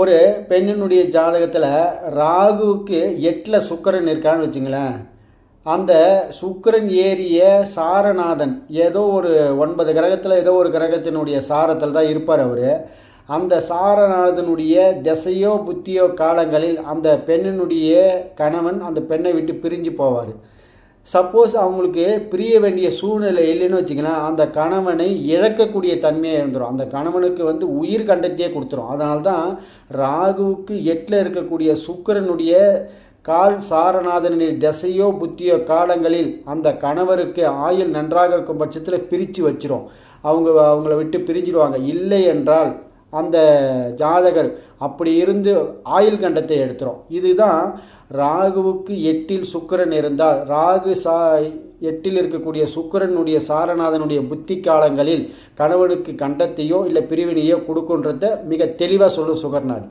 ஒரு பெண்ணினுடைய ஜாதகத்தில் ராகுவுக்கு எட்டில் சுக்கரன் இருக்கான்னு வச்சுங்களேன். அந்த சுக்கிரன் ஏறிய சாரநாதன் ஏதோ ஒரு ஒன்பது கிரகத்தில் ஏதோ ஒரு கிரகத்தினுடைய சாரத்தில் தான் இருப்பார் அவர். அந்த சாரநாதனுடைய திசையோ புத்தியோ காலங்களில் அந்த பெண்ணினுடைய கணவன் அந்த பெண்ணை விட்டு பிரிஞ்சு போவார். சப்போஸ் அவங்களுக்கு பிரிய வேண்டிய சூழ்நிலை இல்லைன்னு வச்சிங்கன்னா அந்த கணவனை இழக்கக்கூடிய தன்மையாக இருந்துடும் அந்த கணவனுக்கு வந்து உயிர் கண்டத்தையே கொடுத்துரும். அதனால தான் ராகுவுக்கு எட்டில் இருக்கக்கூடிய சுக்கிரனுடைய கால் சாரநாதனின் திசையோ புத்தியோ காலங்களில் அந்த கணவருக்கு ஆயுள் நன்றாக இருக்கும் பட்சத்தில் பிரித்து வச்சிரும். அவங்க அவங்கள விட்டு பிரிஞ்சிடுவாங்க இல்லை என்றால் அந்த ஜாதகர் அப்படி இருந்து ஆயுள் கண்டத்தை எடுத்துரும் இதுதான் ராகுவுக்கு எட்டில் சுக்கரன் இருந்தால் ராகு சா எட்டில் இருக்கக்கூடிய சுக்கிரனுடைய சாரநாதனுடைய புத்தி காலங்களில் கணவனுக்கு கண்டத்தையோ இல்லை பிரிவினையோ கொடுக்குன்றத மிக தெளிவாக சொல்லும் சுகர்நாடி.